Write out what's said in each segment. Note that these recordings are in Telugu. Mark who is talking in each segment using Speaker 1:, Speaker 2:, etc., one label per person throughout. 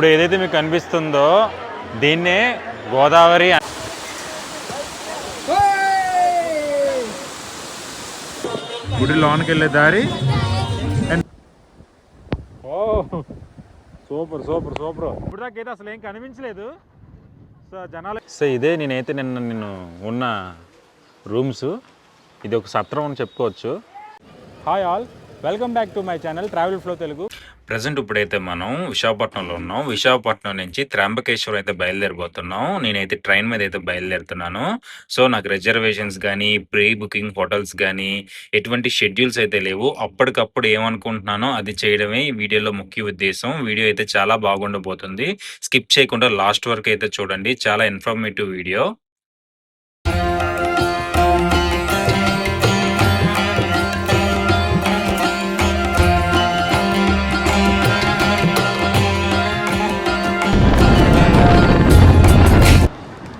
Speaker 1: ఇప్పుడు ఏదైతే మీకు కనిపిస్తుందో దీన్నే గోదావరి గుడి లోనికి వెళ్ళే దారి ఓ సూపర్ సూపర్ సూపర్. ఇప్పుడు దాకైతే అసలు ఏం కనిపించలేదు. సో జనాలు సో ఇదే నేనైతే నిన్న నిన్ను ఉన్న రూమ్స్. ఇది ఒక సత్రం అని చెప్పుకోవచ్చు. Hi all welcome back to my channel travel flow Telugu. Present ఇప్పుడైతే మనం విశాఖపట్నంలో ఉన్నాం. విశాఖపట్నం నుంచి త్రాంబకేశ్వరం అయితే బయలుదేరిపోతున్నాం నేనైతే ట్రైన్ మీద అయితే బయలుదేరుతున్నాను. సో నాకు రిజర్వేషన్స్ కానీ ప్రీ బుకింగ్ హోటల్స్ కానీ ఎటువంటి షెడ్యూల్స్ అయితే లేవు. అప్పటికప్పుడు ఏమనుకుంటున్నానో అది చేయడమే ఈ వీడియోలో ముఖ్య ఉద్దేశం. వీడియో అయితే చాలా బాగుండబోతుంది. స్కిప్ చేయకుండా లాస్ట్ వరకు అయితే చూడండి. చాలా ఇన్ఫర్మేటివ్ వీడియో.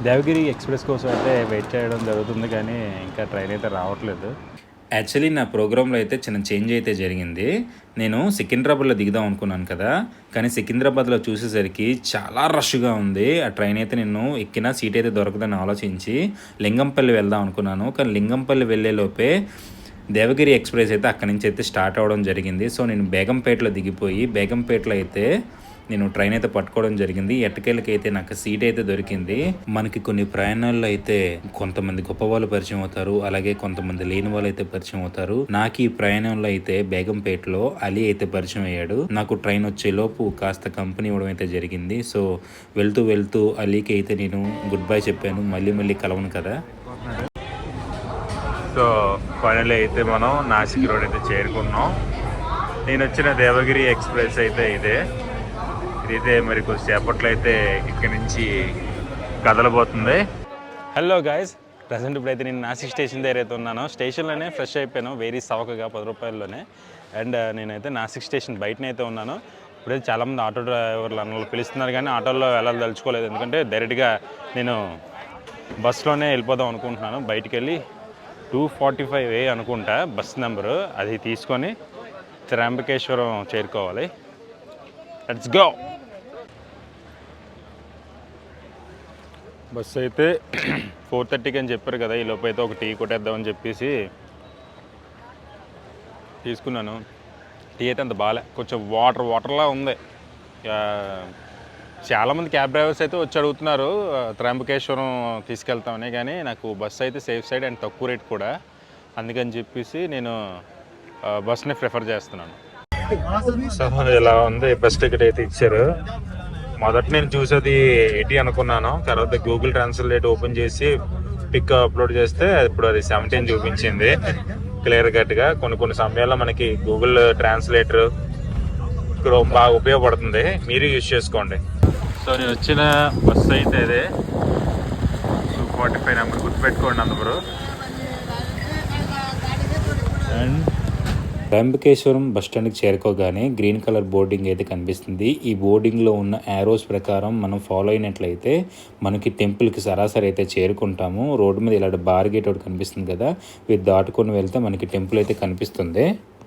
Speaker 1: దేవగిరి ఎక్స్ప్రెస్ కోసం అయితే వెయిట్ చేయడం జరుగుతుంది కానీ ఇంకా ట్రైన్ అయితే రావట్లేదు. యాక్చువల్లీ నా ప్రోగ్రాంలో అయితే చిన్న చేంజ్ అయితే జరిగింది. నేను సికింద్రాబాద్లో దిగుదాం అనుకున్నాను కదా కానీ సికింద్రాబాద్లో చూసేసరికి చాలా రష్గా ఉంది. ఆ ట్రైన్ అయితే నేను ఎక్కిన సీట్ అయితే దొరకదని ఆలోచించి లింగంపల్లి వెళ్దాం అనుకున్నాను. కానీ లింగంపల్లి వెళ్ళేలోపే దేవగిరి ఎక్స్ప్రెస్ అయితే అక్కడి నుంచి అయితే స్టార్ట్ అవ్వడం జరిగింది. సో నేను బేగంపేటలో దిగిపోయి బేగంపేటలో అయితే నేను ట్రైన్ అయితే పట్టుకోవడం జరిగింది. ఎట్టకేళ్ళకి అయితే నాకు సీట్ అయితే దొరికింది. మనకి కొన్ని ప్రయాణాల్లో అయితే కొంతమంది గొప్ప వాళ్ళు పరిచయం అవుతారు. అలాగే కొంతమంది లేని వాళ్ళు అయితే పరిచయం అవుతారు. నాకు ఈ ప్రయాణంలో అయితే బేగంపేటలో అలీ అయితే పరిచయం అయ్యాడు. నాకు ట్రైన్ వచ్చే లోపు కాస్త కంపెనీ ఇవ్వడం అయితే జరిగింది. సో వెళ్తూ వెళ్తూ అలీకి అయితే నేను గుడ్ బై చెప్పాను. మళ్ళీ మళ్ళీ కలవను కదా. సో ఫైనల్ అయితే మనం నాసిక్ రోడ్ అయితే చేరుకున్నాం. నేను వచ్చిన దేవగిరి ఎక్స్ప్రెస్ అయితే ఇదే. ఇదైతే మరి కొద్దిసేపట్లో అయితే ఇక్కడి నుంచి కదలబోతుంది. హలో గాయస్ ప్రజెంట్ ఇప్పుడైతే నేను నాసిక్ స్టేషన్ దగ్గర అయితే ఉన్నాను. స్టేషన్లోనే ఫ్రెష్ అయిపోయాను. వేరీ సవకగా పది రూపాయల్లోనే. అండ్ uh, నేనైతే నాసిక్ స్టేషన్ బయటనైతే ఉన్నాను. ఇప్పుడైతే చాలామంది ఆటో డ్రైవర్లు అన్న వాళ్ళు పిలుస్తున్నారు కానీ ఆటోలో వెళ్ళాలి తలుచుకోలేదు. ఎందుకంటే డైరెక్ట్గా నేను బస్సులోనే వెళ్ళిపోదాం అనుకుంటున్నాను. బయటికి వెళ్ళి టూ ఫార్టీ ఫైవ్ ఏ అనుకుంటా బస్ నెంబరు. అది తీసుకొని త్రాంబకేశ్వరం చేరుకోవాలి. లెట్స్ గో బస్ అయితే ఫోర్ థర్టీకి అని చెప్పారు కదా ఈ లోపు అయితే ఒక టీ కొట్టేద్దామని చెప్పేసి తీసుకున్నాను. టీ అయితే అంత బాగాలే కొంచెం వాటర్ వాటర్లా ఉంది. చాలామంది క్యాబ్ డ్రైవర్స్ అయితే వచ్చి అడుగుతున్నారు త్రంబకేశ్వరం తీసుకెళ్తామని కానీ నాకు బస్సు అయితే సేఫ్ సైడ్ అండ్ తక్కువ రేట్ కూడా. అందుకని చెప్పేసి నేను బస్ని ప్రిఫర్ చేస్తున్నాను. ఎలా ఇలా ఉంది? బస్ టికెట్ అయితే ఇచ్చారు. మొదట నేను చూసేది ఎయిటీ అనుకున్నాను. తర్వాత గూగుల్ ట్రాన్స్లేట్ ఓపెన్ చేసి పిక్ అప్లోడ్ చేస్తే ఇప్పుడు అది సెవెంటీన్ చూపించింది. క్లియర్ కట్గా కొన్ని కొన్ని సమయాల్లో మనకి గూగుల్ ట్రాన్స్లేటర్ ఇక్కడ బాగా ఉపయోగపడుతుంది. మీరు యూజ్ చేసుకోండి. సో నేను వచ్చిన బస్ అయితే అదే టూ ఫార్టీ ఫైవ్ నెంబర్ గుర్తుపెట్టుకోండి అందరూ. అండ్ త్రయంబకేశ్వరం బస్ చేరుకోగానే గ్రీన్ కలర్ బోర్డింగ్ అయితే కనిపిస్తుంది. ఈ బోర్డింగ్లో ఉన్న యారోస్ ప్రకారం మనం ఫాలో అయినట్లయితే మనకి టెంపుల్కి సరాసరి అయితే చేరుకుంటాము. రోడ్డు మీద ఇలాంటి బార్ గేట్ ఒకటి కనిపిస్తుంది కదా ఇది దాటుకొని వెళ్తే మనకి టెంపుల్ అయితే కనిపిస్తుంది.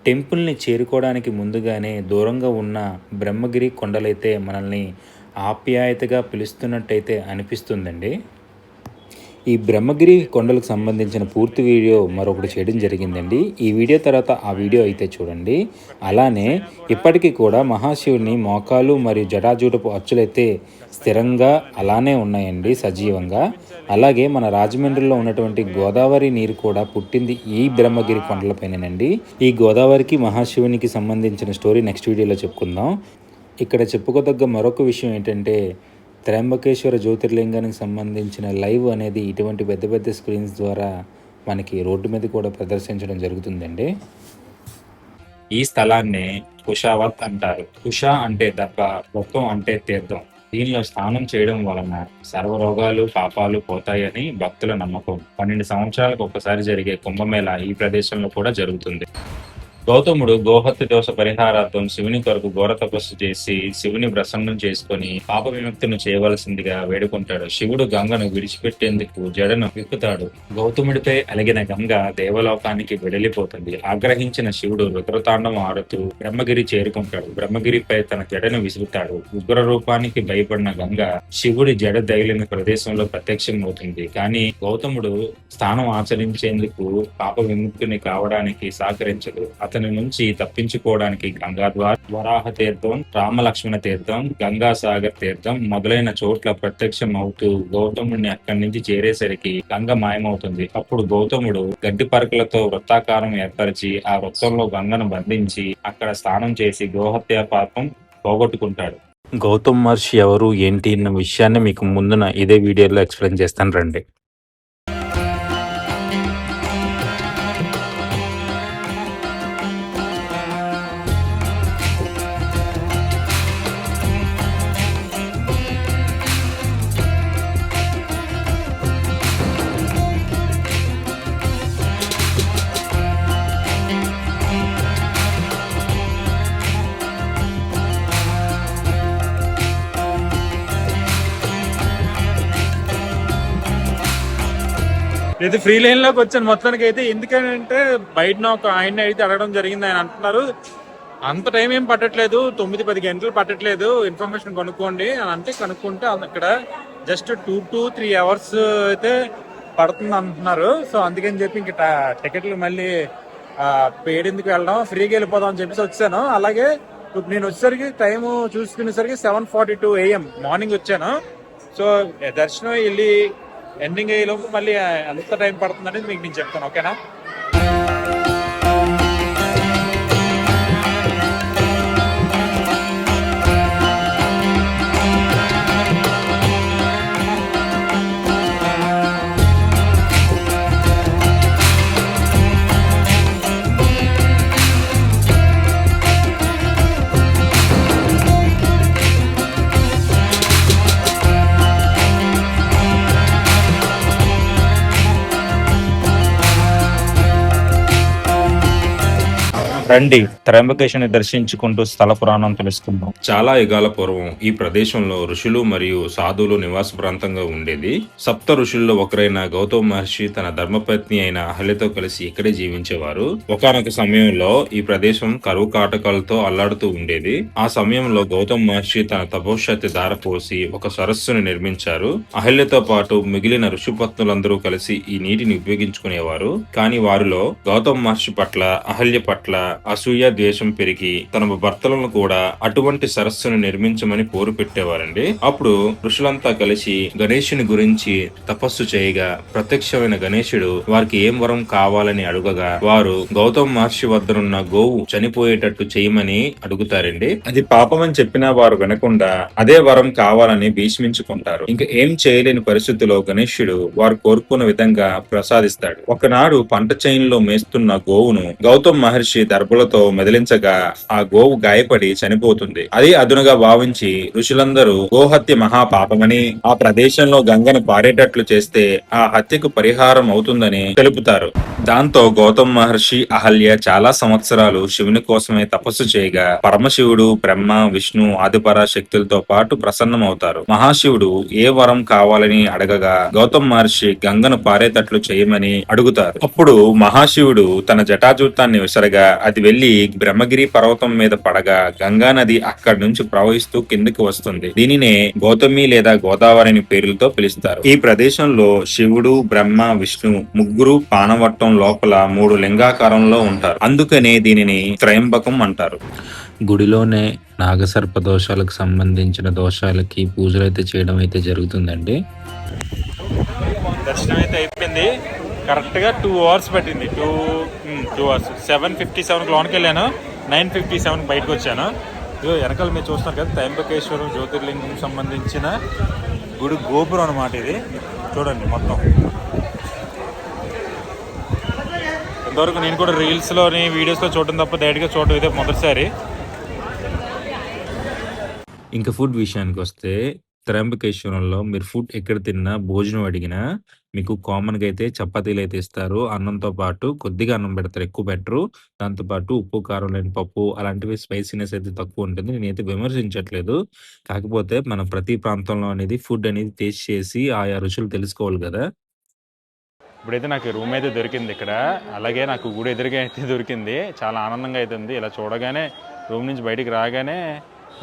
Speaker 1: టెంపుల్ని చేరుకోవడానికి ముందుగానే దూరంగా ఉన్న బ్రహ్మగిరి కొండలైతే మనల్ని ఆప్యాయతగా పిలుస్తున్నట్టయితే అనిపిస్తుందండి. ఈ బ్రహ్మగిరి కొండలకు సంబంధించిన పూర్తి వీడియో మరొకటి చేయడం జరిగిందండి. ఈ వీడియో తర్వాత ఆ వీడియో అయితే చూడండి. అలానే ఇప్పటికీ కూడా మహాశివుని మోకాలు మరియు జటాజూటపు అచ్చులైతే స్థిరంగా అలానే ఉన్నాయండి సజీవంగా. అలాగే మన రాజమండ్రిలో ఉన్నటువంటి గోదావరి నీరు కూడా పుట్టింది ఈ బ్రహ్మగిరి కొండలపైనండి ఈ గోదావరికి మహాశివునికి సంబంధించిన స్టోరీ నెక్స్ట్ వీడియోలో చెప్పుకుందాం. ఇక్కడ చెప్పుకోదగ్గ మరొక విషయం ఏంటంటే త్రయంబకేశ్వర జ్యోతిర్లింగానికి సంబంధించిన లైవ్ అనేది ఇటువంటి పెద్ద పెద్ద స్క్రీన్స్ ద్వారా మనకి రోడ్డు మీద కూడా ప్రదర్శించడం జరుగుతుందండి. ఈ స్థలాన్ని కుషావత్ అంటారు. కుష అంటే దప్ప మొత్తం అంటే తీర్థం. దీనిలో స్నానం చేయడం వలన సర్వరోగాలు పాపాలు పోతాయని భక్తుల నమ్మకం. పన్నెండు సంవత్సరాలకు ఒకసారి జరిగే కుంభమేళ ఈ ప్రదేశంలో కూడా జరుగుతుంది. గౌతముడు గోహత్య దోష పరిహారార్థం శివుని కొరకు ఘోర తపస్సు చేసి శివుని ప్రసన్నం చేసుకొని పాప విముక్తిని చేయవలసిందిగా వేడుకుంటాడు. శివుడు గంగను విడిచిపెట్టేందుకు జడను విప్పుతాడు. గౌతముడిపై అలిగిన గంగ దేవలోకానికి వెడలిపోతుంది. ఆగ్రహించిన శివుడు రుద్రతాండం ఆడుతూ బ్రహ్మగిరి చేరుకుంటాడు. బ్రహ్మగిరిపై తన జడను విసురుతాడు. ఉగ్ర రూపానికి భయపడిన గంగ శివుడి జడ తగిలిన ప్రదేశంలో ప్రత్యక్షం అవుతుంది కానీ గౌతముడు స్థానం ఆచరించేందుకు పాప విముక్తిని కావడానికి సహకరించదు అతని నుంచి తప్పించుకోవడానికి గంగాద్వార్ వరాహ తీర్థం రామలక్ష్మణ తీర్థం గంగా సాగర్ తీర్థం మొదలైన చోట్ల ప్రత్యక్షం అవుతూ గౌతముడిని అక్కడి నుంచి చేరేసరికి గంగ మాయమవుతుంది. అప్పుడు గౌతముడు గడ్డి పరకలతో వృత్తాకారం ఏర్పరిచి ఆ వృత్తంలో గంగను బంధించి అక్కడ స్నానం చేసి గోహత్య పాపం పోగొట్టుకుంటాడు. గౌతమ్ మహర్షి ఎవరు ఏంటి అన్న విషయాన్ని మీకు ముందున ఇదే వీడియోలో ఎక్స్ప్లెయిన్ చేస్తాను రండి.
Speaker 2: ఇది ఫ్రీ లైన్లోకి వచ్చాను. మొత్తానికి అయితే ఎందుకంటే బయట ఒక ఆయన అయితే అడగడం జరిగింది ఆయన అంటున్నారు. అంత టైం ఏం పట్టట్లేదు. తొమ్మిది పది గంటలు పట్టట్లేదు. ఇన్ఫర్మేషన్ కనుక్కోండి అని అంటే కనుక్కుంటే అక్కడ just two to three hours అయితే పడుతుంది అంటున్నారు. సో అందుకని చెప్పి ఇంక టికెట్లు మళ్ళీ పేడిందుకు వెళ్ళడం? ఫ్రీగా వెళ్ళిపోదాం అని చెప్పేసి వచ్చాను. అలాగే ఇప్పుడు నేను వచ్చేసరికి time చూసుకునేసరికి seven forty two AM morning వచ్చాను. సో దర్శనం వెళ్ళి ఎండింగ్ అయ్యేలోపు మళ్ళీ ఎంత టైం పడుతుంది అనేది మీకు నేను చెప్తాను ఓకేనా?
Speaker 1: రండి త్రయంబకేశ్వరిని దర్శించుకుంటూ స్థల పురాణం తెలుసుకుందాం.
Speaker 3: చాలా యుగాల పూర్వం ఈ ప్రదేశంలో ఋషులు మరియు సాధువులు నివాస ప్రాంతంగా ఉండేది. సప్త ఋషుల్లో ఒకరైన గౌతమ మహర్షి తన ధర్మపత్ని అయిన అహల్యతో కలిసి ఇక్కడే జీవించేవారు. ఒకానొక సమయంలో ఈ ప్రదేశం కరువు కాటకాలతో అల్లాడుతూ ఉండేది. ఆ సమయంలో గౌతమ మహర్షి తన తపోశక్తి దారపోసి ఒక సరస్సును నిర్మించారు. అహల్యతో పాటు మిగిలిన ఋషిపత్నులందరూ కలిసి ఈ నీటిని ఉపయోగించుకునేవారు. కానీ వారిలో గౌతమ మహర్షి పట్ల అహల్య పట్ల అసూయ ద్వేషం పెరిగి తన భర్తలను కూడా అటువంటి సరస్సును నిర్మించమని పోరు పెట్టేవారండి. అప్పుడు ఋషులంతా కలిసి గణేశుని గురించి తపస్సు చేయగా ప్రత్యక్షమైన గణేశుడు వారికి ఏం వరం కావాలని అడుగగా వారు గౌతమ మహర్షి వద్దనున్న గోవు చనిపోయేటట్టు చేయమని అడుగుతారండి. అది పాపమని చెప్పినా వారు వినకుండా అదే వరం కావాలని భీష్మించుకుంటారు. ఇంకా ఏం చేయలేని పరిస్థితిలో గణేశుడు వారు కోరుకున్న విధంగా ప్రసాదిస్తాడు. ఒకనాడు పంట చేనులో మేస్తున్న గోవును గౌతమ్ మహర్షి దర్భలతో మెదిలించగా ఆ గోవు గాయపడి చనిపోతుంది. అది అదునుగా భావించి ఋషులందరూ గోహత్య మహాపాపమని ఆ ప్రదేశంలో గంగను పారేటట్లు చేస్తే ఆ హత్యకు పరిహారం అవుతుందని తెలుపుతారు. దాంతో గౌతమ్ మహర్షి అహల్య చాలా సంవత్సరాలు శివుని కోసమే తపస్సు చేయగా పరమశివుడు బ్రహ్మ విష్ణు ఆదిపరా శక్తులతో పాటు ప్రసన్నమవుతారు. మహాశివుడు ఏ వరం కావాలని అడగగా గౌతమ్ మహర్షి గంగను పారేటట్లు చేయమని అడుగుతారు. అప్పుడు మహాశివుడు తన జటాజూతాన్ని విసరగా అది వెళ్ళి బ్రహ్మగిరి పర్వతం మీద పడగా గంగా నది అక్కడి నుంచి ప్రవహిస్తూ కిందకి వస్తుంది. దీనినే గౌతమి లేదా గోదావరి అని పేర్లతో పిలుస్తారు. ఈ ప్రదేశంలో శివుడు బ్రహ్మ విష్ణు ముగ్గురు పానవట్టం లోపల మూడు లింగాకారంలో ఉంటారు. అందుకనే దీనిని త్రయంబకం అంటారు.
Speaker 1: గుడిలోనే నాగసర్ప దోషాలకు సంబంధించిన దోషాలకి పూజలు అయితే చేయడం అయితే జరుగుతుందండి.
Speaker 2: దర్శనం అయితే అయిపోయింది. కరెక్ట్గా టూ అవర్స్ పట్టింది. Two two hours. Seven fifty seven లోనికి వెళ్ళాను. నైన్ ఫిఫ్టీ సెవెన్ బయటకు వచ్చాను. ఇదో వెనకాల మీరు చూస్తున్నారు కదా త్రయంబకేశ్వరం జ్యోతిర్లింగం సంబంధించిన గుడి గోపురం అన్నమాట ఇది. చూడండి మొత్తం. ఇంతవరకు నేను కూడా రీల్స్లోని వీడియోస్లో చూడడం తప్ప డైరెక్ట్గా చూడడం ఇదే మొదటిసారి.
Speaker 1: ఇంకా ఫుడ్ విషయానికి వస్తే త్రయంబకేశ్వరంలో మీరు ఫుడ్ ఎక్కడ తిన్నా, భోజనం అడిగినా మీకు కామన్‌గా అయితే చపాతీలైతే ఇస్తారు. అన్నంతో పాటు కొద్దిగా అన్నం పెడతారు. ఎక్కువ పెట్టరు. దాంతో పాటు ఉప్పు, కారం లేని పప్పు అలాంటివి స్పైసీనెస్ అయితే తక్కువుంటుంది. నేనైతే విమర్శించట్లేదు. కాకపోతే మనం ప్రతి ప్రాంతంలో అనేది ఫుడ్ అనేది టేస్ట్ చేసి ఆయా రుచులు తెలుసుకోవాలి గదా!
Speaker 4: ఇప్పుడైతే నాకు రూమ్ అయితే దొరికింది ఇక్కడ అలాగే నాకు గుడి ఎదురుగా అయితే దొరికింది చాలా ఆనందంగా అయితే ఉంది ఇలా చూడగానే రూమ్ నుంచి బయటికి రాగానే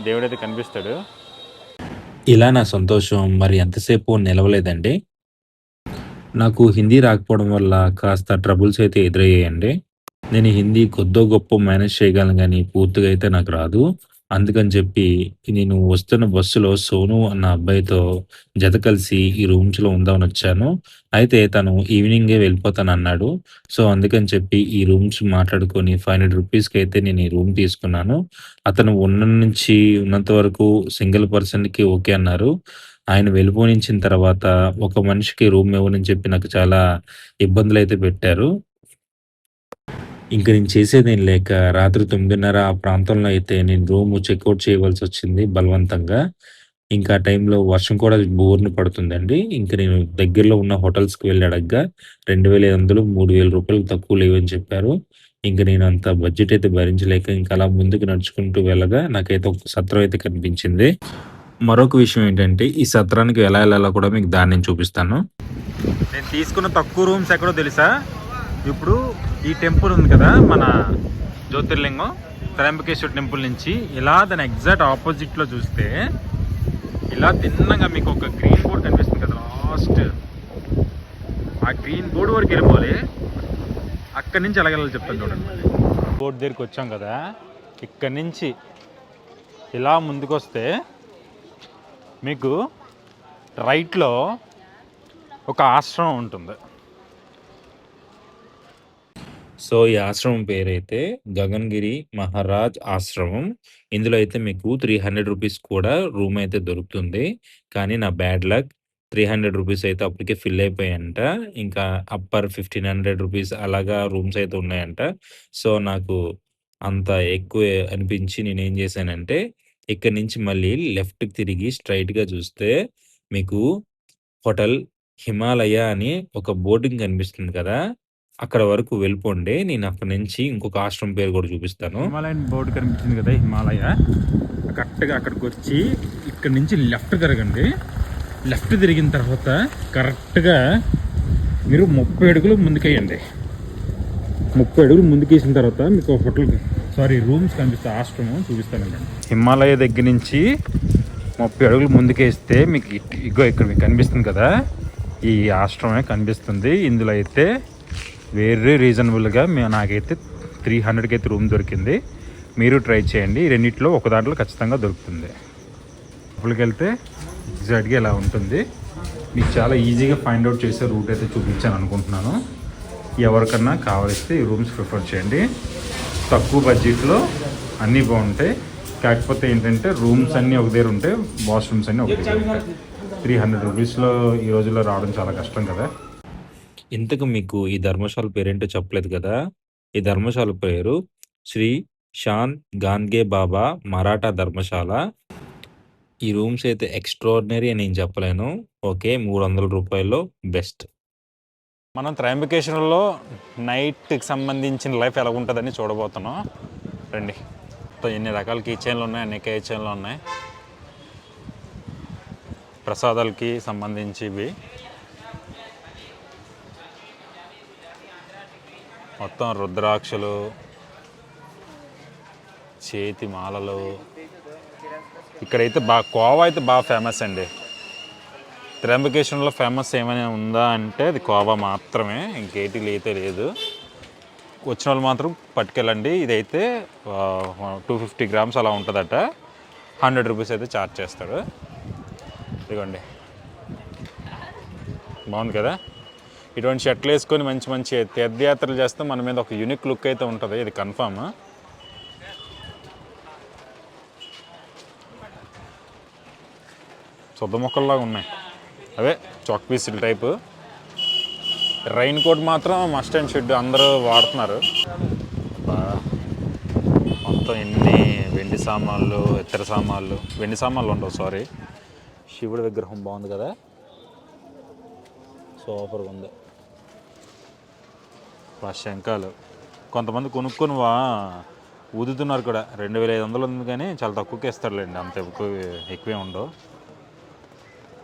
Speaker 4: దేవుడైతే కనిపిస్తాడు
Speaker 1: ఇలా నా సంతోషం మరి ఎంతసేపు నిలవలేదండి. నాకు హిందీ రాకపోవడం వల్ల కాస్త ట్రబుల్స్ అయితే ఎదురయ్యాయండి. నేను హిందీ కొద్దో గొప్ప మేనేజ్ చేయగలను కానీ పూర్తిగా అయితే నాకు రాదు. అందుకని చెప్పి నేను వస్తున్న బస్సులో సోను అన్న అబ్బాయితో జత కలిసి ఈ రూమ్స్‌లో ఉందామని వచ్చాను అయితే తను ఈవినింగే వెళ్ళిపోతానన్నాడు. సో, అందుకని చెప్పి ఈ రూమ్స్ మాట్లాడుకొని ఫైవ్ హండ్రెడ్ రూపీస్కి అయితే నేను ఈ రూమ్ తీసుకున్నాను. అతను ఉన్న నుంచి ఉన్నంత వరకు సింగిల్ పర్సన్‌కి ఓకే అన్నారు. ఆయన వెళ్ళిపోనించిన తర్వాత ఒక మనిషికి రూమ్ ఇవ్వనని చెప్పి నాకు చాలా ఇబ్బందులు అయితే పెట్టారు. ఇంక నేను చేసేదేం లేక రాత్రి 9:30 ఆ ప్రాంతంలో అయితే నేను రూమ్ చేయవలసి వచ్చింది బలవంతంగా. ఇంకా ఆ టైంలో వర్షం కూడా బోర్ని పడుతుందండి. ఇంక నేను దగ్గరలో ఉన్న హోటల్స్‌కి వెళ్ళి అడగ్గా రూ. 2500, రూ. 3000 తక్కువ లేవని చెప్పారు. ఇంకా నేను అంత బడ్జెట్ అయితే భరించలేక ఇంకా అలా ముందుకు నడుచుకుంటూ వెళ్ళగా నాకైతే ఒక సత్రం అయితే కనిపించింది. మరొక విషయం ఏంటంటే ఈ సత్రానికి ఎలా వెళ్ళాలో కూడా మీకు దాన్ని నేను చూపిస్తాను.
Speaker 4: నేను తీసుకున్న తక్కువ రూమ్స్ ఎక్కడో తెలుసా? ఇప్పుడు ఈ టెంపుల్ ఉంది కదా మన జ్యోతిర్లింగం త్రయంబకేశ్వర టెంపుల్ నుంచి. ఇలా దాని ఎగ్జాక్ట్ ఆపోజిట్లో చూస్తే ఇలా తిన్నగా మీకు ఒక గ్రీన్ బోర్డ్ కనిపిస్తుంది కదా లాస్ట్. ఆ గ్రీన్ బోర్డు వరకు వెళ్ళిపోవాలి. అక్కడి నుంచి ఎలాగెళ్ళాలి చెప్తాను చూడండి. బోర్డు దగ్గరికి వచ్చాం కదా ఇక్కడి నుంచి ఇలా ముందుకొస్తే మీకు రైట్లో ఒక ఆశ్రమం ఉంటుంది
Speaker 1: సో, ఈ ఆశ్రమం పేరైతే గగన్‌గిరి మహారాజ్ ఆశ్రమం. ఇందులో అయితే మీకు త్రీ హండ్రెడ్ రూపీస్ కూడా రూమ్ అయితే దొరుకుతుంది. కానీ నా బ్యాడ్ లక్ రూ. 300 అయితే అప్పటికే ఫిల్ అయిపోయాయంట. ఇంకా అప్పర్ ఫిఫ్టీన్ హండ్రెడ్ రూపీస్ అలాగా రూమ్స్ అయితే ఉన్నాయంట. సో, నాకు అంత ఎక్కువ అనిపించి నేనేం చేశానంటే ఇక్కడి నుంచి మళ్ళీ లెఫ్ట్‌కి తిరిగి స్ట్రైట్గా చూస్తే మీకు హోటల్ హిమాలయ అని ఒక బోర్డింగ్ కనిపిస్తుంది కదా! అక్కడ వరకు వెళ్ళిపోండి. నేను అక్కడి నుంచి ఇంకొక ఆశ్రమం పేరు కూడా చూపిస్తాను.
Speaker 4: హిమాలయన్ బోర్డు కనిపించింది కదా హిమాలయ కరెక్ట్గా అక్కడికి వచ్చి ఇక్కడ నుంచి లెఫ్ట్ తిరగండి లెఫ్ట్ తిరిగిన తర్వాత కరెక్ట్గా మీరు ముప్పై అడుగులు ముందుకేయండి ముప్పై అడుగులు ముందుకేసిన తర్వాత మీకు హోటల్ సారీ రూమ్స్ కనిపిస్తాయి ఆశ్రమం చూపిస్తానండి హిమాలయ దగ్గర నుంచి ముప్పై అడుగులు ముందుకేస్తే మీకు ఇగో ఇక్కడ మీకు కనిపిస్తుంది కదా. ఈ ఆశ్రమే కనిపిస్తుంది. ఇందులో అయితే వేరే రీజనబుల్గా మేము నాకైతే త్రీ హండ్రెడ్కి అయితే రూమ్ దొరికింది. మీరు ట్రై చేయండి. ఈ రెండిట్లో ఒక దాంట్లో ఖచ్చితంగా దొరుకుతుంది. లోపలికి వెళ్తే ఎగ్జాక్ట్గా ఇలా ఉంటుంది. మీకు చాలా ఈజీగా ఫైండ్ అవుట్ చేసే రూట్ అయితే చూపించాను అనుకుంటున్నాను. ఎవరికన్నా కావలిస్తే ఈ రూమ్స్ ప్రిఫర్ చేయండి తక్కువ బడ్జెట్లో అన్నీ బాగుంటాయి కాకపోతే ఏంటంటే రూమ్స్ అన్నీ ఒక దగ్గర ఉంటాయి వాష్రూమ్స్ అన్నీ ఒక దగ్గర ఉంటాయి త్రీ హండ్రెడ్ రూపీస్లో ఈ రోజుల్లో రావడం చాలా కష్టం కదా
Speaker 1: ఇంతకు మీకు ఈ ధర్మశాల పేరేంటో చెప్పలేదు కదా! ఈ ధర్మశాల పేరు శ్రీ షాన్ గాన్గే బాబా మరాఠా ధర్మశాల. ఈ రూమ్స్ అయితే ఎక్స్ట్రాడినరీ అని నేను చెప్పలేను. ఓకే. మూడు వందల రూపాయల్లో బెస్ట్.
Speaker 4: మనం త్రయంబకేశ్వరంలో నైట్కి సంబంధించిన లైఫ్ ఎలా ఉంటుందని చూడబోతున్నాం. రండి. ఎన్ని రకాల కిచెన్లు ఉన్నాయి అన్ని కీ చైన్లు ఉన్నాయి. ప్రసాదాలకి సంబంధించి ఇవి మొత్తం రుద్రాక్షలు చేతి మాలలు. ఇక్కడైతే బాగా కోవా అయితే బాగా ఫేమస్ అండి. త్ర్యంబకేశ్వరంలో ఫేమస్ ఏమైనా ఉందా అంటే అది కోవా మాత్రమే ఇంకేటి అయితే లేదు. వచ్చిన వాళ్ళు మాత్రం పట్టుకెళ్ళండి. ఇదైతే టూ ఫిఫ్టీ గ్రామ్స్ అలా ఉంటుందట. హండ్రెడ్ రూపీస్ అయితే ఛార్జ్ చేస్తాడు. ఇదిగోండి. బాగుంది కదా? ఇటువంటి షర్ట్లు వేసుకొని మంచి మంచి తీర్థయాత్రలు చేస్తే మన మీద ఒక యూనిక్ లుక్ అయితే ఉంటుంది. ఇది కన్ఫామ్. సొద్ద మొక్కల్లాగా ఉన్నాయి. అవే చాక్ పీసులు టైపు. రైన్ కోట్ మాత్రం మస్ట్ అండ్ షుడ్ అందరూ వాడుతున్నారు. మొత్తం ఎన్ని వెండి సామాన్లు ఇతర సామాన్లు వెండి సామాన్లు ఉండవు సారీ
Speaker 1: శివుడి విగ్రహం బాగుంది కదా? సూపర్గా ఉంది. ఆ శంఖాలు. కొంతమంది కొనుక్కొని వా ఊదుతున్నారు కూడా. రెండు వేల ఐదు వందలు ఉంది కానీ చాలా తక్కువకి ఇస్తారులేండి అంత ఎక్కువ ఎక్కువే ఉండవు.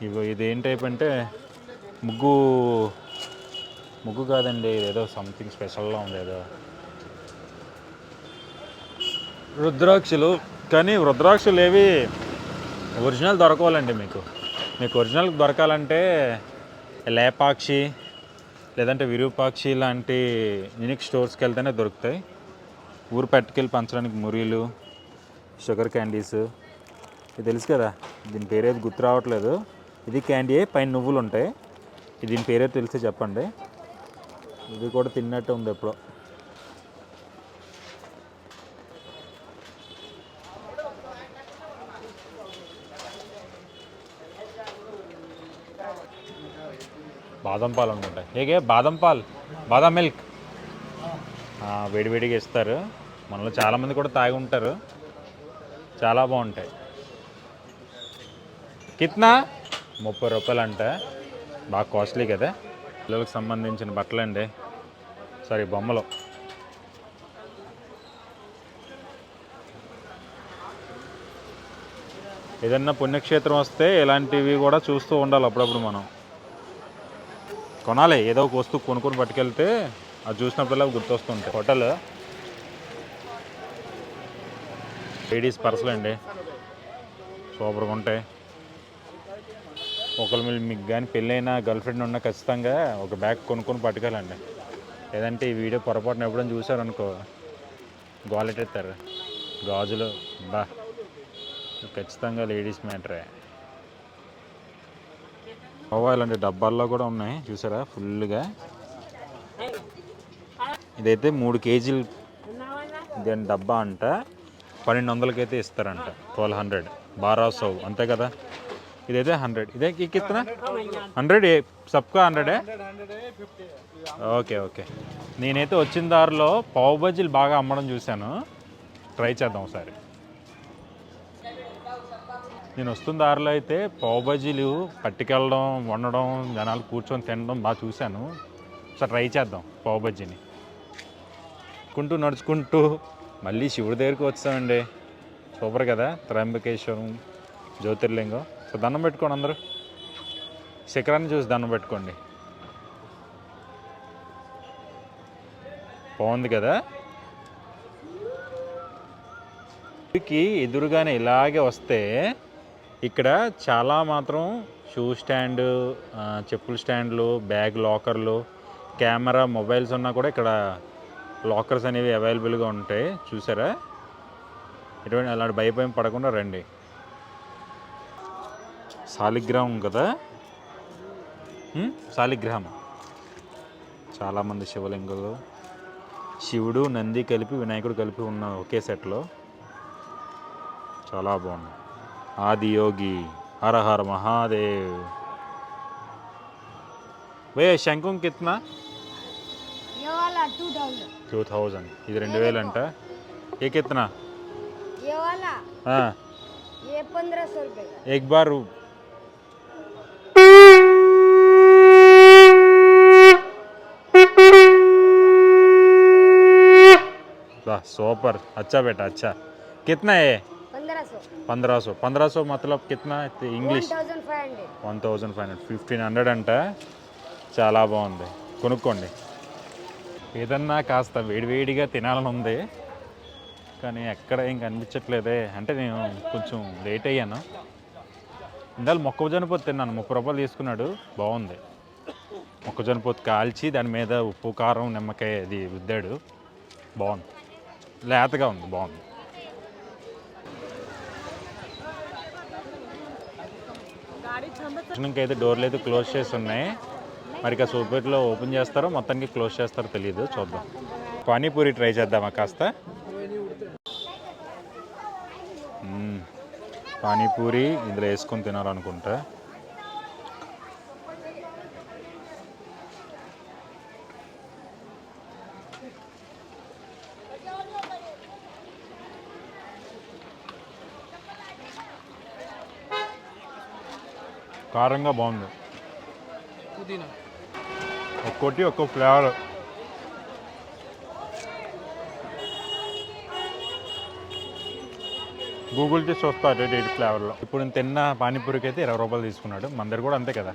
Speaker 1: ఇవి ఇది ఏం టైప్ అంటే ముగ్గు ముగ్గు కాదండి ఏదో సంథింగ్ స్పెషల్గా ఉంది ఏదో. రుద్రాక్షలు కానీ రుద్రాక్షలు ఏవి ఒరిజినల్ దొరకవాలండి మీకు. మీకు ఒరిజినల్ దొరకాలంటే లేపాక్షి లేదంటే విరూపాక్షి లాంటి యూనిక్ స్టోర్స్కి వెళ్తేనే దొరుకుతాయి. ఊరు పట్టుకెళ్ళి పంచడానికి మురీలు షుగర్ క్యాండీస్ ఇది తెలుసు కదా? దీని పేరేది గుర్తు రావట్లేదు. ఇది క్యాండీ పైన నువ్వులు ఉంటాయి దీని పేరే తెలిసి చెప్పండి. ఇది కూడా తిన్నట్టు ఉంది ఎప్పుడో. బాదం పాలు అనుకుంటా. ఏగే బాదం పాలు? బాదం మిల్క్? వేడివేడిగా ఇస్తారు. మనలో చాలామంది కూడా తాగి ఉంటారు. చాలా బాగుంటాయి. కిత్నా? ముప్పై రూపాయలు అంటే బాగా కాస్ట్లీ కదా. పిల్లలకు సంబంధించిన బట్టలు అండి. సారీ బొమ్మలు. ఏదన్నా పుణ్యక్షేత్రం వస్తే ఇలాంటివి కూడా చూస్తూ ఉండాలి అప్పుడప్పుడు మనం. కొనాలి ఏదో ఒక వస్తువు కొనుక్కొని పట్టుకెళ్తే అది చూసినప్పుడల్లా గుర్తొస్తుంటాయి. హోటల్. లేడీస్ పర్సులు అండి. సూపర్గా ఉంటాయి. ఒకళ్ళు మీరు మీకు కానీ పెళ్ళైనా గర్ల్ ఫ్రెండ్ ఉన్న ఖచ్చితంగా ఒక బ్యాగ్ కొనుక్కొని పట్టుకెళ్ళండి. లేదంటే ఈ వీడియో పొరపాటున ఎప్పుడైనా చూసారనుకో గోలెట్టేస్తారు గాజులు బా ఖచ్చితంగా లేడీస్ మ్యాటరే. ఓవా ఇలాంటి డబ్బాల్లో కూడా ఉన్నాయి చూసారా? ఫుల్గా ఇదైతే మూడు కేజీలు దాని డబ్బా అంట. పన్నెండు వందలకైతే ఇస్తారంట. Twelve hundred. బారా సౌ అంతే కదా? ఇదైతే హండ్రెడ్. ఇదే కిత్తనా? హండ్రెడ్ ఏ? సబ్కా హండ్రెడే ఓకే ఓకే. నేనైతే వచ్చిన దారిలో పావు బజ్జీలు బాగా అమ్మడం చూశాను. ట్రై చేద్దాం ఒకసారి. నేను వస్తున్న దారిలో అయితే పావు బజ్జీలు పట్టుకెళ్ళడం వండడం జనాలు కూర్చొని తినడం బాగా చూశాను. ఒకసారి ట్రై చేద్దాం పావు బజ్జీని. నడుచుకుంటూ నడుచుకుంటూ మళ్ళీ శివుడి దగ్గరికి వచ్చామండి. సూపర్ కదా? త్రయంబకేశ్వరం జ్యోతిర్లింగం. సో దండం పెట్టుకోండి అందరూ. శిఖరాన్ని చూసి దండం పెట్టుకోండి. బాగుంది కదా? కి ఎదురుగానే ఇలాగే వస్తే ఇక్కడ చాలా మాత్రం షూ స్టాండ్ చెప్పుల స్టాండ్లు బ్యాగ్ లాకర్లు కెమెరా మొబైల్స్ ఉన్నా కూడా ఇక్కడ లాకర్స్ అనేవి అవైలబుల్గా ఉంటాయి. చూసారా? ఎటువంటి అలాంటి భయభయం పడకుండా రండి. శాలిగ్రామం కదా ఉమ్, శాలిగ్రామం చాలామంది శివలింగాలు శివుడు నంది కలిపి వినాయకుడు కలిపి ఉన్న ఒకే సెట్లో చాలా బాగుంది ఆది యోగి హర హర మహాదేవ్ వే శంఖం కిత్నా
Speaker 5: ये वाला टू थाउजेंड
Speaker 1: టూ థౌజండ్ ఇది రెండు వేలు అంట ఏ కిత్నా
Speaker 5: ये वाला
Speaker 1: हाँ,
Speaker 5: ये पंद्रह सौ रुपये का
Speaker 1: एक बार वाह सुपर अच्छा बेटा अच्छा कितना है
Speaker 5: पंद्रह सौ
Speaker 1: पंद्रह सौ पंद्रह सौ मतलब कितना
Speaker 5: one
Speaker 1: English
Speaker 5: thousand five hundred
Speaker 1: one thousand five hundred fifteen hundred అంట చాలా బాగుంది కొనుక్కోండి ఏదన్నా కాస్త వేడివేడిగా తినాలని ఉంది కానీ ఎక్కడ ఏం కనిపించట్లేదే అంటే నేను కొంచెం లేట్ అయ్యాను ఇందాక మొక్కజొన్న పొత్తు తిన్నాను ముప్పై రూపాయలు తీసుకున్నాడు బాగుంది మొక్కజొన్న పొత్తు కాల్చి దాని మీద ఉప్పు కారం నిమ్మకాయ అది రుద్దాడు బాగుంది లేతగా ఉంది బాగుంది. దర్శనంకి అయితే డోర్లు అయితే క్లోజ్ చేసి ఉన్నాయి మరి ఇక సూపర్లో ఓపెన్ చేస్తారో మొత్తానికి క్లోజ్ చేస్తారో తెలియదు చూద్దాం. పానీపూరి ట్రై చేద్దామా కాస్త? పానీపూరి ఇందులో వేసుకొని తినాలనుకుంటా. కారంగా బాగుంది.
Speaker 6: పుదీనా.
Speaker 1: ఒక్కోటి ఒక్కో ఫ్లేవర్. గూగుల్ చేసి వస్తారు ఎయిట్ ఫ్లేవర్లో. ఇప్పుడు నేను తిన్న పానీపూరికి అయితే ఇరవై రూపాయలు తీసుకున్నాడు. మన దగ్గర కూడా అంతే కదా.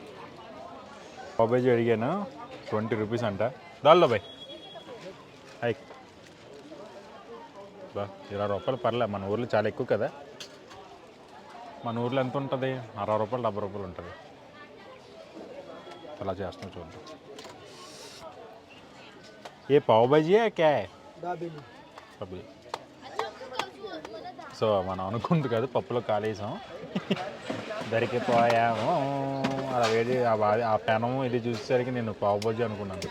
Speaker 1: బాబాజీ అడిగాను ట్వంటీ రూపీస్ అంట. దాల్లో బాయ్ హై బా ఇరవై రూపాయలు పర్లే మన ఊర్లో చాలా ఎక్కువ కదా. మన ఊర్లో ఎంత ఉంటుంది? అరవై రూపాయలు డెబ్బై రూపాయలు ఉంటుంది. అలా చేస్తున్నాం చూద్దాం ఏ పావు బజీయా క్యా? సో మనం అనుకుంది కాదు పప్పులో కాలేసాం. దరికిపోయాము. అలా వేడి ఆ పెనం ఇది చూసేసరికి నేను పావు బజీ అనుకున్నాను.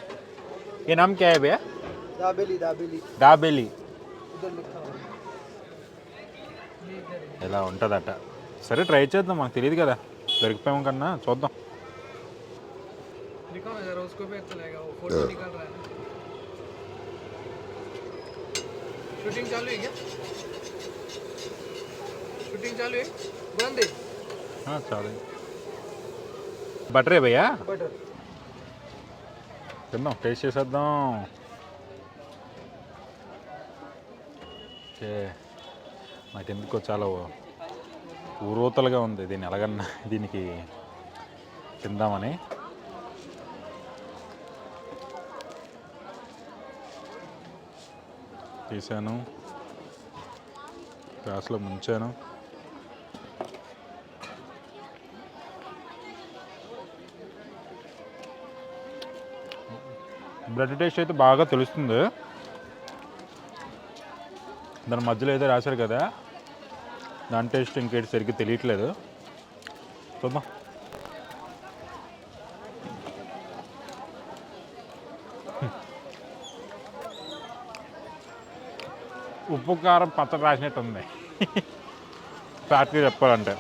Speaker 1: ఏ నమ్మ క్యా భయ్యా దాబేలి ఎలా ఉంటుందట. సరే ట్రై చేద్దాం మాకు తెలియదు కదా దొరికిపోయాం కన్నా చూద్దాం
Speaker 6: दिखाओ ना जरा उसको भी अच्छा लगेगा वो फोटो निकाल रहा है शूटिंग चालू है क्या शूटिंग चालू है बंद है
Speaker 1: ఆ, చాలు బటరే భయ్యా
Speaker 6: बटर
Speaker 1: తిందాం టేస్ట్ చేసేద్దాం ఓకే నాకు ఎందుకో చాలా ఊరోతలుగా ఉంది. దీన్ని ఎలాగన్నా దీనికి తిందామని. తీసాను. గ్లాస్లో ముంచాను. బ్లడ్ టేస్ట్ అయితే బాగా తెలుస్తుంది. దాని మధ్యలో అయితే రాశారు కదా. దాని టేస్ట్ ఇంకేటి సరిగ్గా తెలియట్లేదు. చూద్దాం. ఉప్పు కారం పచ్చ రాసినట్టు ఉంది ఫ్యాట్గా చెప్పాలంటే.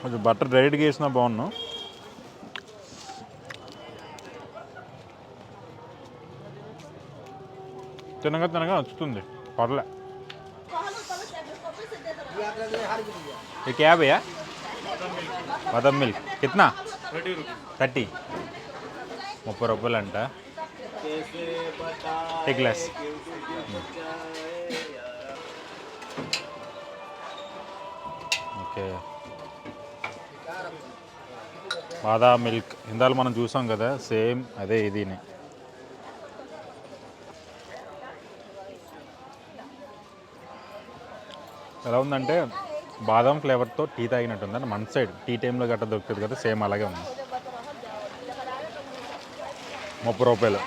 Speaker 1: కొంచెం బటర్ డైరెక్ట్గా వేసినా బాగున్నాను తినగా తినగా నచ్చుతుంది. పర్లే. ये क्या है भैया? बदम मिल्क। कितना? థర్టీ ముప్పై రూపాయలు అంట టీ గ్లాస్ ఓకే బాదా మిల్క్ ఇందాలు మనం చూసాం కదా సేమ్ అదే ఇదిని ఎలా ఉందంటే బాదం ఫ్లేవర్తో టీ తాగినట్టు ఉందండి మన సైడ్ టీ టైంలో గట్రా దొరుకుతుంది కదా సేమ్ అలాగే ఉంది. ముప్పై రూపాయలు.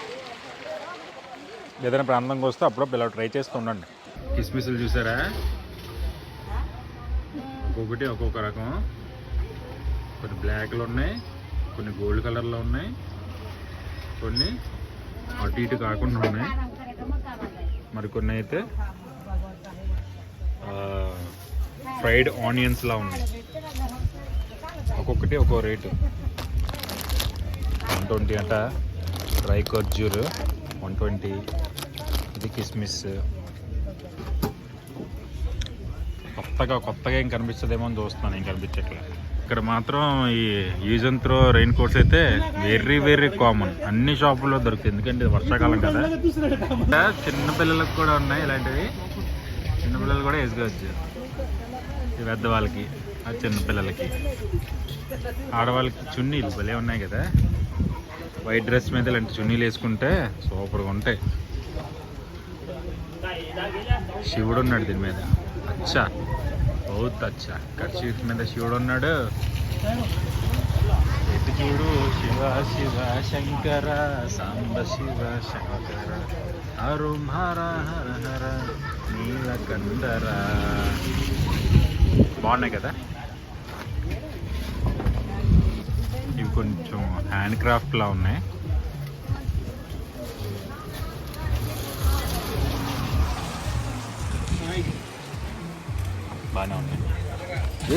Speaker 1: ఏదైనా ప్రాంతంకి వస్తే అప్పుడప్పుడు ఇలా ట్రై చేస్తూ ఉండండి. కిస్మిస్లు చూసారా? ఒక్కొక్కటి ఒక్కొక్క రకం. కొన్ని బ్లాక్లో ఉన్నాయి కొన్ని గోల్డ్ కలర్లో ఉన్నాయి కొన్ని అటు ఇటు కాకుండా ఉన్నాయి. మరి కొన్ని అయితే ఫ్రైడ్ ఆనియన్స్ లా ఉన్నాయి ఒక్కొక్కటి ఒక్కో రేటు. వన్ ట్వంటీ అంట. డ్రై కర్జూర్ వన్ ట్వంటీ. ఇది కిస్మిస్. కొత్తగా కొత్తగా ఏం కనిపిస్తుందేమో అని చూస్తున్నాను ఏం కనిపించట్లే. ఇక్కడ మాత్రం ఈ use and throw rain coats అయితే వెరీ వెరీ కామన్. అన్ని షాపుల్లో దొరుకుతాయి. ఎందుకంటే ఇది వర్షాకాలం కదా. చిన్నపిల్లలకు కూడా ఉన్నాయి ఇలాంటివి. చిన్నపిల్లలు కూడా వేసుకోవచ్చు. పెద్దవాళ్ళకి ఆ చిన్న పిల్లలకి. ఆడవాళ్ళకి చున్నీలు భలే ఉన్నాయి కదా. వైట్ డ్రెస్ మీద ఇలాంటి చున్నీలు వేసుకుంటే సూపర్గా ఉంటాయి. శివుడు ఉన్నాడు దీని మీద. అచ్చా. బౌత్ అచ్చా. కర్చీఫ్ మీద శివుడు ఉన్నాడు. ఎటు చూడు? శివ శివ శంకర సాంబ శివ శంకర. అరుం హర హర హర నీలకందర. బాగున్నాయి కదా ఇవి కొంచెం హ్యాండ్ క్రాఫ్ట్ లా ఉన్నాయి బాగానే ఉన్నాయి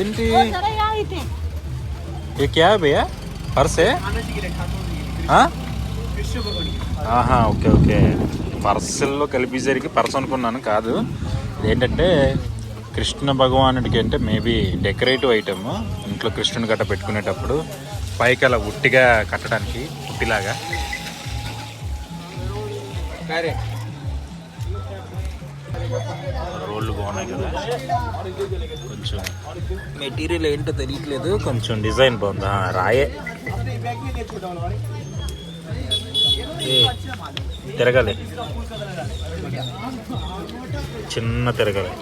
Speaker 1: ఏంటి ये क्या है भैया पर्स है हाँ? ఆహా ఓకే ఓకే పర్సుల్లో కలిపేసరికి పర్స్ అనుకున్నాను కాదు ఇదేంటంటే కృష్ణ భగవానుడికి అంటే మేబీ డెకరేటివ్ ఐటమ్. ఇంట్లో కృష్ణుని గట్ట పెట్టుకునేటప్పుడు పైకి అలా ఉట్టిగా కట్టడానికి ఉట్టిలాగా. రోళ్ళు బాగున్నాయి కదా. కొంచెం మెటీరియల్ ఏంటో తెలియట్లేదు. కొంచెం డిజైన్ బాగుంది? రాయే. తిరగాలి. చిన్న తిరగాలి.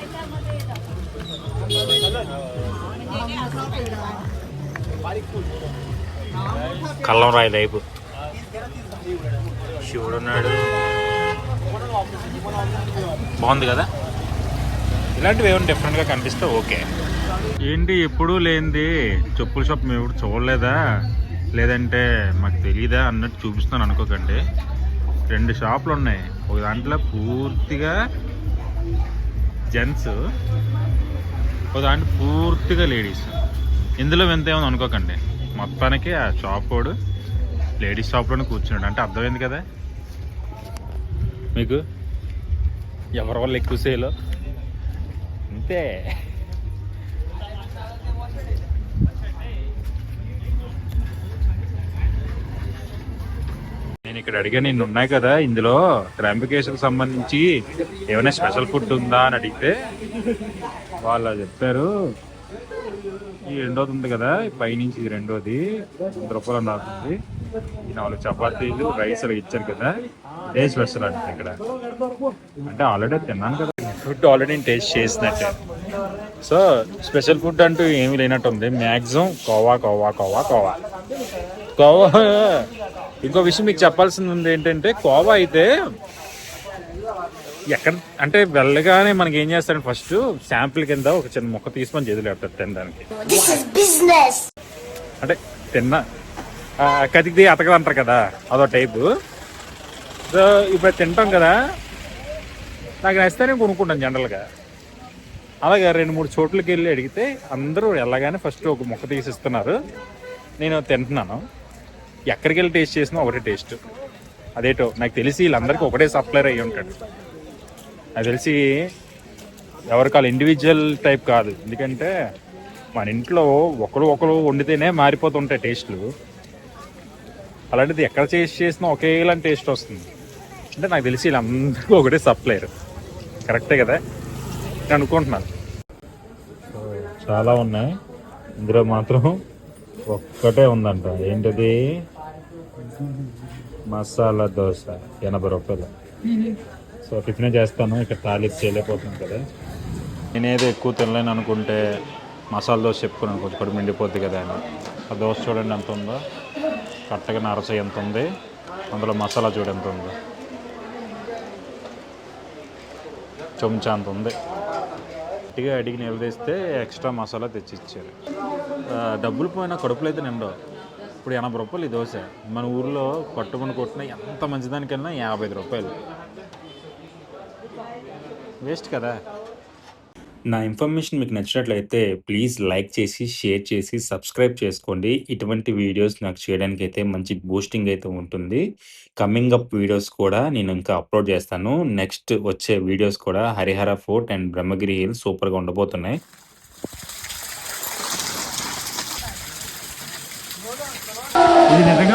Speaker 1: కళ్ళం రాయి లైపు. శివుడు ఉన్నాడు బాగుంది కదా? ఇలాంటివి ఏమైనా డిఫరెంట్గా కనిపిస్తే ఓకే. ఏంటి ఎప్పుడూ లేనిది? చెప్పుల షాప్ మేము ఎప్పుడు చూడలేదా? లేదంటే మాకు తెలియదా అన్నట్టు చూపిస్తున్నాను అనుకోకండి. రెండు షాపులు ఉన్నాయి. ఒక దాంట్లో పూర్తిగా జెంట్స్ ఒక దాంట్లో పూర్తిగా లేడీస్. ఇందులో వింత ఏమో అనుకోకండి. మొత్తానికి ఆ షాప్ వాడు లేడీస్ షాప్లోనే కూర్చున్నాడు. అంటే అర్థమైంది కదా? మీకు? ఎవరి వల్ల ఎక్కువ సేలో అంతే. నేను ఇక్కడ అడిగా నిన్ను ఉన్నాయి కదా ఇందులో త్రంబకేశ్వరకు సంబంధించి ఏమైనా స్పెషల్ ఫుడ్ ఉందా? అని అడిగితే వాళ్ళు చెప్పారు ఈ రెండోది ఉంది కదా పైనుంచి ఇది రెండోది వంద రూపాయలు నాకుంది ఈ నాలుగు చపాతీలు రైస్ అలా ఇచ్చారు కదా ఇదే స్పెషల్ అంటే ఇక్కడ. అంటే ఆల్రెడీ తిన్నాను కదా ఫుడ్ ఆల్రెడీ టేస్ట్ చేసినట్టే. సో స్పెషల్ ఫుడ్ అంటూ ఏమీ లేనట్టు ఉంది మ్యాక్సిమం కోవా కోవా కోవా కోవా. కోవా. ఇంకో విషయం మీకు చెప్పాల్సింది ఉంది ఏంటంటే కోవా అయితే ఎక్కడ అంటే వెళ్ళగానే మనకి ఏం చేస్తారంటే ఫస్ట్ శాంపిల్ కింద ఒక చిన్న మొక్క తీసుకొని చేతులు పెడతారు తినడానికి. అంటే తిన్న కతికి అతకలు అంటారు కదా అదో టైపు. సో ఇప్పుడు తింటాం కదా నాకు నచ్చితే నేను కొనుక్కుంటాను జనరల్గా. అలాగే రెండు మూడు చోట్లకి వెళ్ళి అడిగితే అందరూ వెళ్ళగానే ఫస్ట్ ఒక మొక్క తీసిస్తున్నారు నేను తింటున్నాను. ఎక్కడికి వెళ్ళి టేస్ట్ చేసినా ఒకటే టేస్ట్. అదేటో నాకు తెలిసి వీళ్ళందరికీ ఒకటే సప్లైర్ అయ్యి ఉంటాడు. నాకు తెలిసి ఎవరికి వాళ్ళు ఇండివిజువల్ టైప్ కాదు. ఎందుకంటే మన ఇంట్లో ఒకరు ఒకరు వండితేనే మారిపోతుంటాయి టేస్ట్లు. అలాంటిది ఎక్కడ టేస్ట్ చేసినా ఒకేలాంటి టేస్ట్ వస్తుంది. అంటే నాకు తెలిసి వీళ్ళందరికీ ఒకటే సప్లైర్ కరెక్టే కదా? నేను అనుకుంటున్నాను. చాలా ఉన్నాయి. ఇందులో మాత్రం ఒక్కటే ఉందంట. ఏంటది? మసాలా దోశ ఎనభై రూపాయలు. సో టిఫిన్ చేస్తాను ఇక్కడ తాలింపు చేయలేకపోతుంది కదా. నేనేది ఎక్కువ తినలేను అనుకుంటే మసాలా దోశ చెప్పుకున్నాను కొంచెం కూడా మిండిపోద్ది కదా అని. ఆ దోశ చూడండి ఎంత ఉందో. కరెక్ట్గా నరస ఎంత ఉంది. అందులో మసాలా చూడు ఎంత ఉందో. చెంచా అంత ఉంది. గట్టిగా అడిగి నిలదీస్తే ఎక్స్ట్రా మసాలా తెచ్చిచ్చారు. డబ్బులు పోయినా కడుపులో అయితే నిండవు. ఇప్పుడు ఎనభై రూపాయలు ఈ దోశ. మన ఊర్లో పట్టుకుని కొట్టిన ఎంత మంచిదానికన్నా యాభై ఐదు రూపాయలు. వేస్ట్ కదా.
Speaker 7: నా ఇన్ఫర్మేషన్ మీకు నచ్చినట్లయితే ప్లీజ్ లైక్ చేసి షేర్ చేసి సబ్స్క్రైబ్ చేసుకోండి. ఇటువంటి వీడియోస్ నాకు చేయడానికి అయితే మంచి బూస్టింగ్ అయితే ఉంటుంది. కమింగ్ అప్ వీడియోస్ కూడా నేను ఇంకా అప్లోడ్ చేస్తాను. నెక్స్ట్ వచ్చే వీడియోస్ కూడా Harihar fort and Brahmagiri hills సూపర్గా ఉండబోతున్నాయి.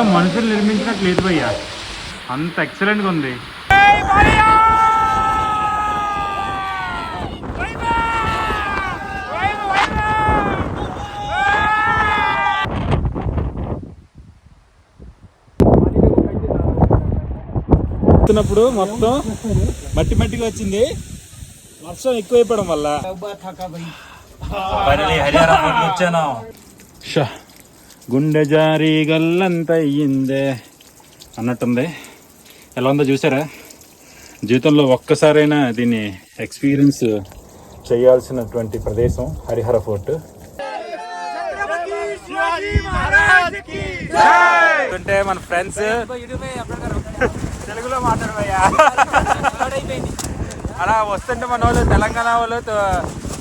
Speaker 1: నిజంగా మనుషులు నిర్మించినట్లు లేదు భయ్యా. అంత ఎక్సలెంట్గా ఉంది. వస్తున్నప్పుడు మొత్తం మట్టి మట్టిగా వచ్చింది. వర్షం ఎక్కువైపోవడం వల్ల. గుండె జారి గల్లంత అయ్యిందే అన్నట్టుంది. ఎలా ఉందో చూసారా? జీవితంలో ఒక్కసారైనా దీన్ని ఎక్స్పీరియన్స్ చేయాల్సినటువంటి ప్రదేశం హరిహర ఫోర్ట్. అంటే మన ఫ్రెండ్స్ తెలుగులో మాట్లాడబోయా అలా వస్తుంటే మన వాళ్ళు తెలంగాణ వాళ్ళు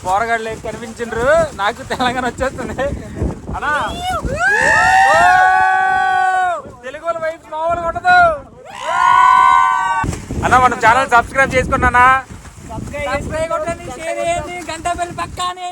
Speaker 1: పోరగాళ్ళు కనిపించిండ్రు? నాకు తెలంగాణ వచ్చేస్తుంది. అన్నా. ఓ! తెలుగు వైపు మామూలుగా ఉండదు. అన్న మన ఛానల్ సబ్స్క్రైబ్ చేసుకున్నానా?
Speaker 8: సబ్స్క్రైబ్ కొట్టండి షేర్ చేయండి గంట బెల్ పక్కానే